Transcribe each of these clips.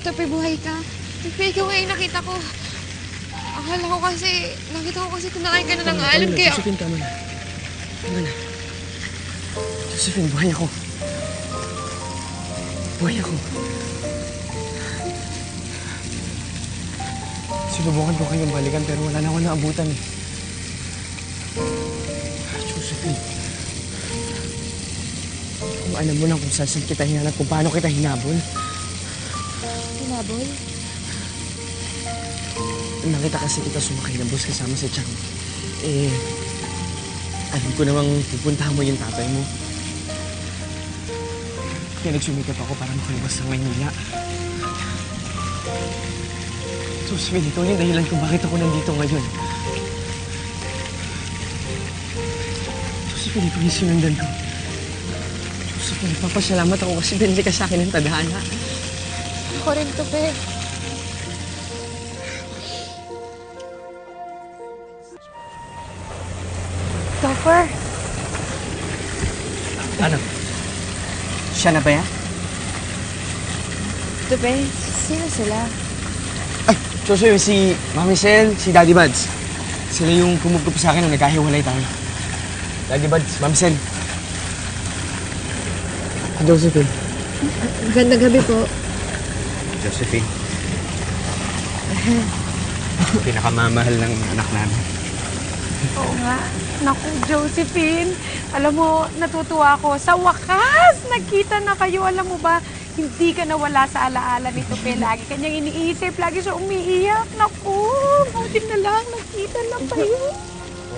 Tapi buhay ka. Tapi ikaw yung nakita ko. Akala ko kasi, nakita ko kasi kumakain ka na ng alon kaya... Josephine, tama na. Tama na. Josephine, buhay ako. Buhay ako. Sinubukan ko kayong balikan pero wala na ako naabutan eh. Josephine. Kung alam mo lang kung saan saan kita hinanap, kung paano kita hinabol. Hinabol? Nakita kasi kita sumakay ng bus kasama si Chang. Eh, alam ko namang pupuntahan mo yung tatay mo. Kaya nagsumikap ako para makalabas sa Maynila. Josephine, ito yung dahilan kung bakit ako nandito ngayon. Josephine, ito yung sinundan ko. Josephine, papasalamat ako kasi binili ka sa akin ng tadhana. Ako rin to, Pe. Topper, Ano? Siya na ba yan? to, Pe, sino sila? Ay, Joshua, si Mami Sel, si Daddy Buds. Sila yung kumukup sa akin nung nagkahiwalay tayo. Daddy Buds, Mami Sel. Josephine. Gandang gabi po. Josephine. Pinakamamahal ng anak namin. Oo nga. Naku, Josephine. Alam mo, natutuwa ako. Sa wakas, nagkita na kayo. Alam mo ba, hindi ka nawala sa alaala nito, Pe. Lagi kanyang iniisip. Lagi siya umiiyak. Naku, buti na lang. Nagkita na kayo.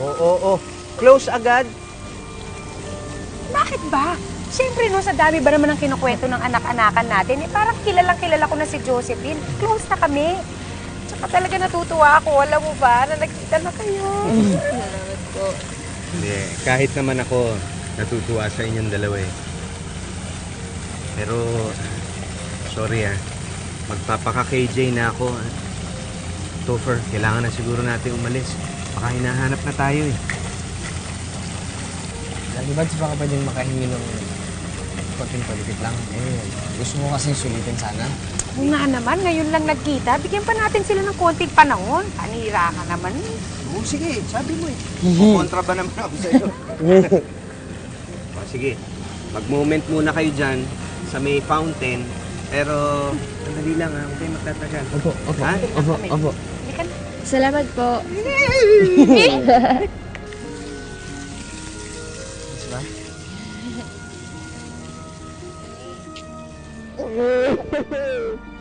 Oo, oo, oo. Close agad. Bakit ba? Siyempre, no, sa dami ba naman ang kinukwento ng anak-anakan natin, eh, parang kilalang kilala ko na si Josephine. Close na kami. Tsaka talaga natutuwa ako. Alam mo ba, na nagkita na kayo. Salamat po. Hindi, kahit naman ako natutuwa sa inyong dalawa eh. Pero, sorry ah. Magpapaka-KJ na ako. Topher, kailangan na siguro natin umalis. Baka hinahanap na tayo eh. Daddy Buds, baka pwedeng makahingi ng konting palipit lang. Eh, gusto mo kasing sulitin sana. Oo nga naman, ngayon lang nagkita. Bigyan pa natin sila ng konting panahon. Panira ka naman. Oo, sige. Sabi mo eh. Kukontra ba naman ako sa'yo? o, sige. Mag-moment muna kayo dyan sa may fountain. Pero, sandali lang ha. Huwag kayo magtatagal. Opo, opo, Ha? opo, opo. Salamat po. Yes ba? oh.